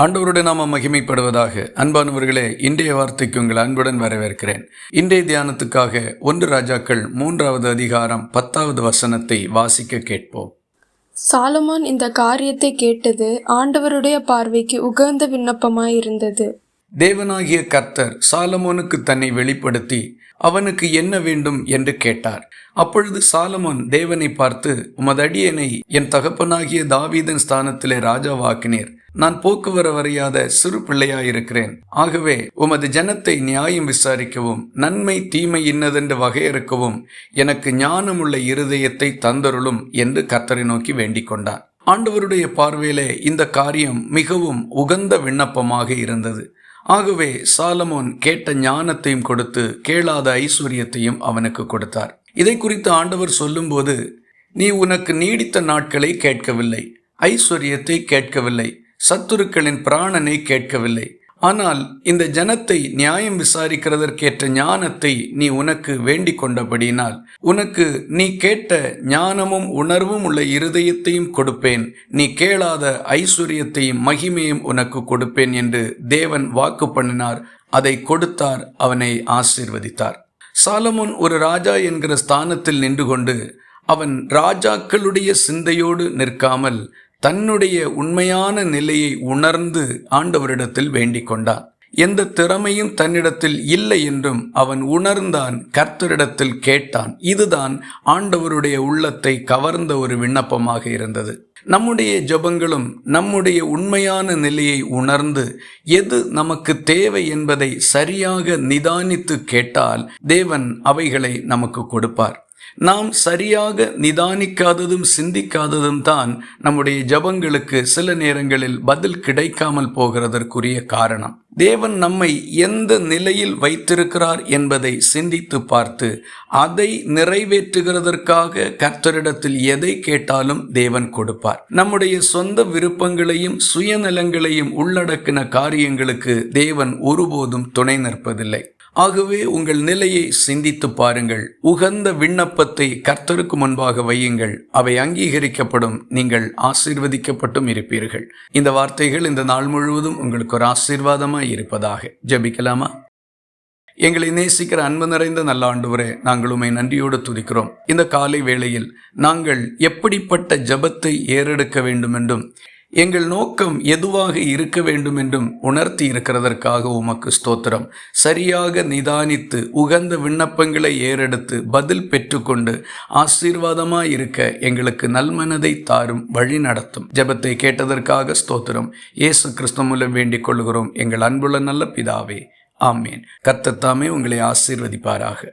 ஆண்டவருடைய நாம மகிமைப்படுவதாக அன்பானவர்களே இன்றைய வார்த்தைக்கு உங்கள் அன்புடன் வரவேற்கிறேன். இன்றைய தியானத்துக்காக ஒன்று ராஜாக்கள் மூன்றாவது அதிகாரம் பத்தாவது வசனத்தை வாசிக்க கேட்போம். சாலமோன் இந்த காரியத்தை கேட்டது ஆண்டவருடைய பார்வைக்கு உகந்த விண்ணப்பமாயிருந்தது. தேவனாகிய கர்த்தர் சாலமோனுக்கு தன்னை வெளிப்படுத்தி அவனுக்கு என்ன வேண்டும் என்று கேட்டார். அப்பொழுது சாலமோன் தேவனை பார்த்து உமது அடியனை என் தகப்பனாகிய தாவீதன் ஸ்தானத்திலே ராஜாவாக்கினீர். நான் போக்குவர வரையாத சிறு பிள்ளையாயிருக்கிறேன். ஆகவே உமது ஜனத்தை நியாயம் விசாரிக்கவும் நன்மை தீமை இன்னதென்று வகையறுக்கவும் எனக்கு ஞானமுள்ள இருதயத்தை தந்தருளும் என்று கர்த்தரை நோக்கி வேண்டிக் கொண்டான். ஆண்டவருடைய பார்வையிலே இந்த காரியம் மிகவும் உகந்த விண்ணப்பமாக இருந்தது. ஆகவே சாலமோன் கேட்ட ஞானத்தையும் கொடுத்து கேளாத ஐஸ்வர்யத்தையும் அவனுக்கு கொடுத்தார். இதை குறித்து ஆண்டவர் சொல்லும்போது நீ உனக்கு நீடித்த நாட்களை கேட்கவில்லை ஐஸ்வர்யத்தை கேட்கவில்லை சத்துருக்களின் பிராணனை கேட்கவில்லை ஆனால் இந்த ஜனத்தை நியாயம் விசாரிக்கிறதற்கேற்ற ஞானத்தை நீ உனக்கு வேண்டிக் கொண்டபடியினால் உனக்கு நீ கேட்ட ஞானமும் உணர்வும் உள்ள இருதயத்தையும் கொடுப்பேன். நீ கேளாத ஐஸ்வர்யத்தையும் மகிமையும் உனக்கு கொடுப்பேன் என்று தேவன் வாக்கு பண்ணினார். அதை கொடுத்தார் அவனை ஆசீர்வதித்தார். சாலமோன் ஒரு ராஜா என்கிற ஸ்தானத்தில் நின்று கொண்டு அவன் ராஜாக்களுடைய சிந்தையோடு நிற்காமல் தன்னுடைய உண்மையான நிலையை உணர்ந்து ஆண்டவரிடத்தில் வேண்டிக் கொண்டான் எந்த திறமையும் தன்னிடத்தில் இல்லை என்றும் அவன் உணர்ந்தான் கர்த்தரிடத்தில் கேட்டான். இதுதான் ஆண்டவருடைய உள்ளத்தை கவர்ந்த ஒரு விண்ணப்பமாக இருந்தது. நம்முடைய ஜபங்களும் நம்முடைய உண்மையான நிலையை உணர்ந்து எது நமக்கு தேவை என்பதை சரியாக நிதானித்து கேட்டால் தேவன் அவைகளை நமக்கு கொடுப்பார். நாம் சரியாக நிதானிக்காததும் சிந்திக்காததும் தான் நம்முடைய ஜபங்களுக்கு சில நேரங்களில் பதில் கிடைக்காமல் போகிறதற்குரிய காரணம். தேவன் நம்மை எந்த நிலையில் வைத்திருக்கிறார் என்பதை சிந்தித்து பார்த்து அதை நிறைவேற்றுகிறதற்காக கர்த்தரிடத்தில் எதை கேட்டாலும் தேவன் கொடுப்பார். நம்முடைய சொந்த விருப்பங்களையும் சுயநலங்களையும் உள்ளடக்கின காரியங்களுக்கு தேவன் ஒருபோதும் துணை நிற்பதில்லை. ஆகவே உங்கள் நிலையை சிந்தித்து பாருங்கள். உகந்த விண்ணப்பத்தை கர்த்தருக்கு முன்பாக வையுங்கள். அவை அங்கீகரிக்கப்படும். நீங்கள் ஆசீர்வதிக்கப்பட்டும் இருப்பீர்கள். இந்த வார்த்தைகள் இந்த நாள் முழுவதும் உங்களுக்கு ஒரு ஆசீர்வாதமாய் இருப்பதாக. ஜபிக்கலாமா? எங்களை நேசிக்கிற அன்பு நிறைந்த நல்ல ஆண்டவரே நாங்கள் உண்மை நன்றியோடு துதிக்கிறோம். இந்த காலை வேளையில் நாங்கள் எப்படிப்பட்ட ஜபத்தை ஏறெடுக்க வேண்டும் என்றும் எங்கள் நோக்கம் எதுவாக இருக்க வேண்டும் என்றும் உணர்த்தி இருக்கிறதற்காக உமக்கு ஸ்தோத்திரம். சரியாக நிதானித்து உகந்த விண்ணப்பங்களை ஏறெடுத்து பதில் பெற்றுக்கொண்டு ஆசீர்வாதமாக இருக்க எங்களுக்கு நல்மனதை தாரும் வழி நடத்தும். ஜெபத்தை கேட்டதற்காக ஸ்தோத்திரம். இயேசு கிறிஸ்து மூலம் வேண்டிக் கொள்கிறோம். எங்கள் அன்புள்ள நல்ல பிதாவே. ஆமேன். கத்தத்தாமே உங்களை ஆசீர்வதிப்பாராக.